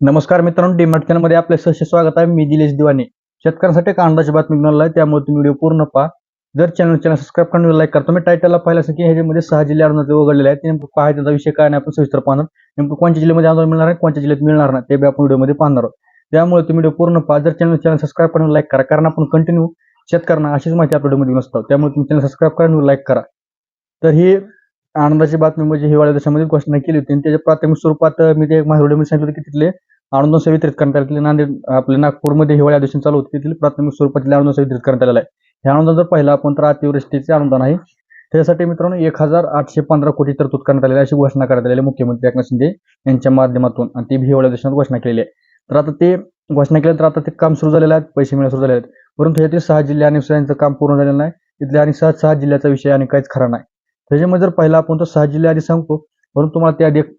नमस्कार मित्रांनो डीमार्ट चॅनलमध्ये आपले सहर्ष स्वागत आहे. मी दिलेश दिवाने. शेतकऱ्यांसाठी एक अंदाजी बातमी घेऊन आला आहे. त्यामुळे तुम्ही व्हिडिओ पूर्ण पहा. जर चॅनल चॅनल सबस्क्राईब करून लाईक करतो मी टायटलला पाहिलं की ह्याच्यामध्ये सहा जिल्हे अनुदान उघडलेले आहेत. ते नेमकं काय त्यांचा विषय काय नाही आपण सविस्तर पाहणार. नेमकं कोणत्या जिल्ह्यामध्ये अनुदान मिळणार आहे कोणत्या जिल्ह्यात मिळणार नाही ते बी आपण व्हिडिओमध्ये पाहणार आहोत. त्यामुळे तुम्ही व्हिडिओ पूर्ण पहा. जर चॅनल चॅनल सबस्क्राईब करून लाईक करा कारण आपण कंटिन्यू शेतकऱ्यांना अशीच माहिती आपल्या व्हिडिओमध्ये नसतो त्यामुळे तुम्ही चॅनल सबस्क्राईब करा आणि लाईक करा. तर ही आनंदाची बातमी म्हणजे हिवाळ्या देशामध्ये घोषणा केली होती. आणि त्याच्या प्राथमिक स्वरूपात मी ते माहिती सांगितलं की तिथले आनंद सेवा वितरित करण्यात आले नांदेड आपले नागपूरमध्ये हिवाळी अधिवेशन चालू होते तेथील प्राथमिक स्वरूपातील आनंद सेवा वितरित करण्यात आलेलं आहे. हे अनुदान जर पाहिलं आपण तर अतिवृष्टीचे अनुदान आहे. त्यासाठी मित्रांनो एक हजार आठशे पंधरा कोटी तरतूद करण्यात आलेली अशी घोषणा करण्यात आलेली मुख्यमंत्री एकनाथ शिंदे यांच्या माध्यमातून. आणि ती हिवाळ्या अधिवेशनात घोषणा केलेली आहे. तर आता ते घोषणा केल्यानंतर आता ते काम सुरू झालेलं आहे पैसे मिळणं सुरू झालेले आहेत. परंतु यातील सहा जिल्हे आणि यांचं काम पूर्ण झालेलं नाही. तिथल्या आणि सहा सहा जिल्ह्याचा विषय आणि काहीच खरा नाही. त्याच्यामध्ये जर पहिला आपण तर सहा जिल्हे आधी सांगतो परंतु तुम्हाला त्या आधी एक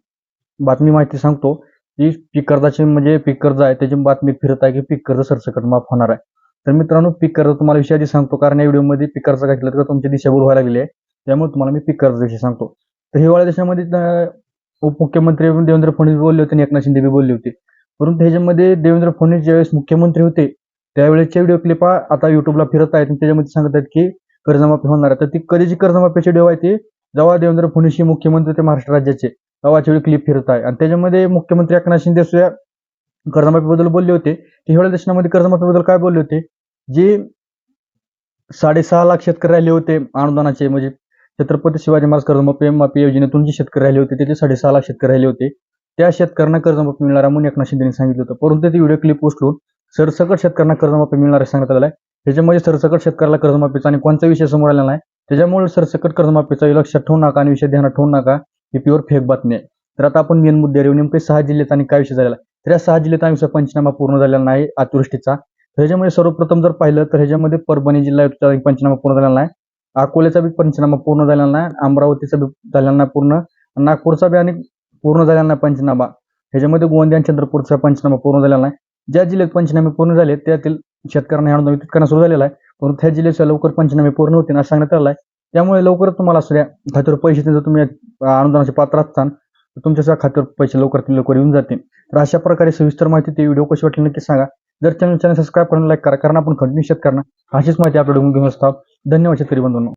बातमी माहिती सांगतो की पीक कर्जाची म्हणजे पीक कर्ज आहे त्याची बातमी फिरत आहे की पीक कर्ज सरसकट माफ होणार आहे. तर मित्रांनो पीक कर्ज तुम्हाला विषय आधी सांगतो कारण या व्हिडिओमध्ये पीक कर्ज घातलं तर तुमची दिशाभूल व्हायला लागली आहे. त्यामुळे तुम्हाला मी पीक कर्जाविषयी सांगतो. तर हिवाळ्या देशामध्ये उपमुख्यमंत्री देवेंद्र फडणवीस बोलले होते आणि एकनाथ शिंदे बी बोलले होते. परंतु ह्याच्यामध्ये देवेंद्र फडणवीस ज्यावेळेस मुख्यमंत्री होते त्यावेळेसच्या व्हिडिओ क्लिपा आता युट्यूबला फिरत आहेत आणि त्याच्यामध्ये सांगत आहेत की कर्जमाफी होणार आहे. तर ती कधीची कर्जमाफीची डेव आहे ती? जेव्हा देवेंद्र फडणवीस मुख्यमंत्री ते महाराष्ट्र राज्याचे. तेव्हाची वेळी क्लिप फिरत आहे. आणि त्याच्यामध्ये मुख्यमंत्री एकनाथ शिंदे सुद्धा कर्जमाफीबद्दल बोलले होते. ते हिवाळ्या दर्शनामध्ये कर्जमाफीबद्दल काय बोलले होते? जे साडेसहा लाख शेतकरी राहिले होते अनुदानाचे म्हणजे छत्रपती शिवाजी महाराज कर्जमाफी माफी योजनेतून जे शेतकरी राहिले होते त्याचे साडेसहा लाख शेतकरी राहिले होते त्या शेतकऱ्यांना कर्जमाफी मिळणार म्हणून एकनाथ शिंदेने सांगितलं होतं. परंतु ते व्हिडिओ क्लिप उचलून सरसकट शेतकऱ्यांना कर्जमाफी मिळणार आहे सांगण्यात आलं आहे. त्याच्यामध्ये सरसकट शेतकऱ्याला कर्जमाफीचा आणि कोणता विषय समोर आलेला नाही. त्याच्यामुळे सरसकट कर्जमाफीचा लक्षात ठेवू नका आणि विषय ध्यानात ठेवू नका. ही प्युअर फेक बातमी आहे. तर आता आपण मेन मुद्द्यावर येऊ नेमके सहा जिल्ह्यात आणि काय विषय झालेला तर या सहा जिल्ह्यात आमचा पंचनामा पूर्ण झालेला नाही अतिवृष्टीचा. ह्याच्यामध्ये सर्वप्रथम जर पाहिलं तर ह्याच्यामध्ये परभणी जिल्ह्याचा पंचनामा पूर्ण झालेला नाही. अकोल्याचा बी पंचनामा पूर्ण झालेला नाही. अमरावतीचा बी झालेला नाही पूर्ण. नागपूरचा बी आणि पूर्ण झालेला नाही पंचनामा. ह्याच्यामध्ये गोंदिया आणि चंद्रपूरचा पंचनामा पूर्ण झालेला नाही. ज्या जिल्ह्यात पंचनामे पूर्ण झाले त्यातील शेतकऱ्यांना अनुदान वितरित करणं सुरू झालेला आहे. परंतु त्या जिल्ह्याच्या लवकर पंचनामे पूर्ण होतील असं सांगण्यात आलं आहे. त्यामुळे लवकरच तुम्हाला असल्या खात्यावर पैसे जर तुम्ही अनुदानाचे पात्र असताल तर तुमच्या खात्यावर पैसे लवकर लवकर येऊन जातील. तर अशा प्रकारे सविस्तर माहिती ते व्हिडिओ कशी वाटली नक्की सांगा. जर चॅनल चॅनल सबस्क्राईब करून लाईक करा कारण आपण कंटिन्यू शेतकऱ्यांना अशीच माहिती आपल्याकडून घेऊन असतात धन्यवाद शेतकरी बंधूंनो.